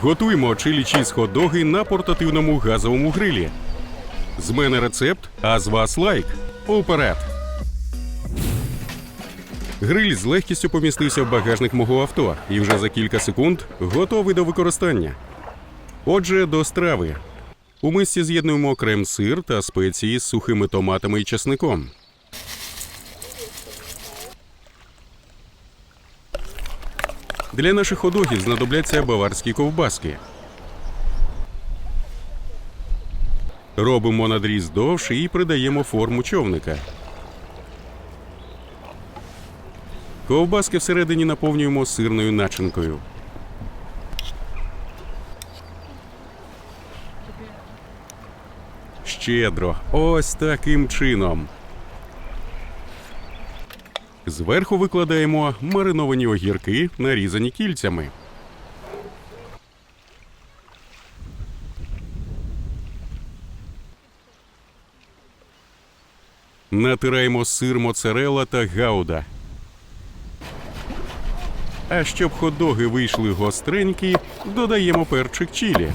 Готуємо чилі чіз хот-доги на портативному газовому грилі. З мене рецепт, а з вас лайк. Уперед! Гриль з легкістю помістився в багажник мого авто і вже за кілька секунд готовий до використання. Отже, до страви. У мисці з'єднуємо крем-сир та спеції з сухими томатами і чесником. Для наших ходогів знадобляться баварські ковбаски. Робимо надріз довше і придаємо форму човника. Ковбаски всередині наповнюємо сирною начинкою. Щедро, ось таким чином. Зверху викладаємо мариновані огірки, нарізані кільцями. Натираємо сир моцарелла та гауда. А щоб хот-доги вийшли гостренькі, додаємо перчик чілі.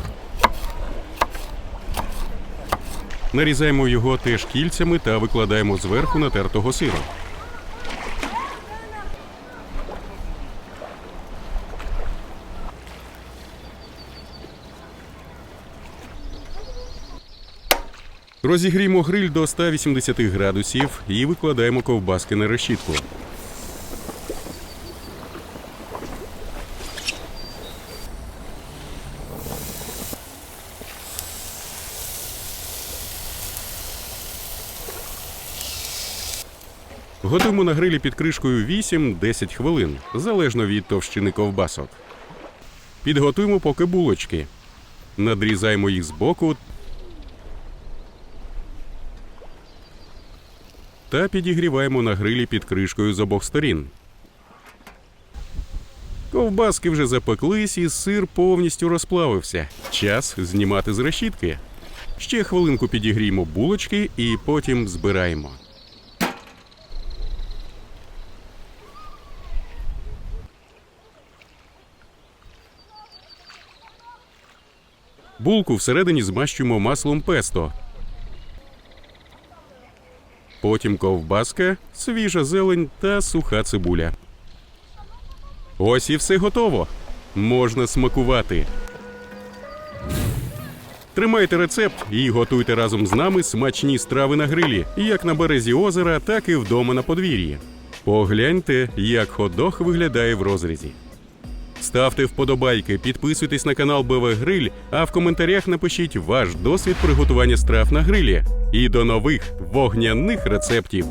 Нарізаємо його теж кільцями та викладаємо зверху натертого сиру. Розігріємо гриль до 180 градусів і викладаємо ковбаски на решітку. Готуємо на грилі під кришкою 8-10 хвилин, залежно від товщини ковбасок. Підготуємо поки булочки. Надрізаємо їх збоку та підігріваємо на грилі під кришкою з обох сторін. Ковбаски вже запеклись і сир повністю розплавився. Час знімати з решітки. Ще хвилинку підігріємо булочки і потім збираємо. Булку всередині змащуємо маслом песто. Потім ковбаска, свіжа зелень та суха цибуля. Ось і все готово. Можна смакувати. Тримайте рецепт і готуйте разом з нами смачні страви на грилі, як на березі озера, так і вдома на подвір'ї. Погляньте, як хот-дог виглядає в розрізі. Ставте вподобайки, підписуйтесь на канал БВ Гриль, а в коментарях напишіть ваш досвід приготування страв на грилі. І до нових вогняних рецептів.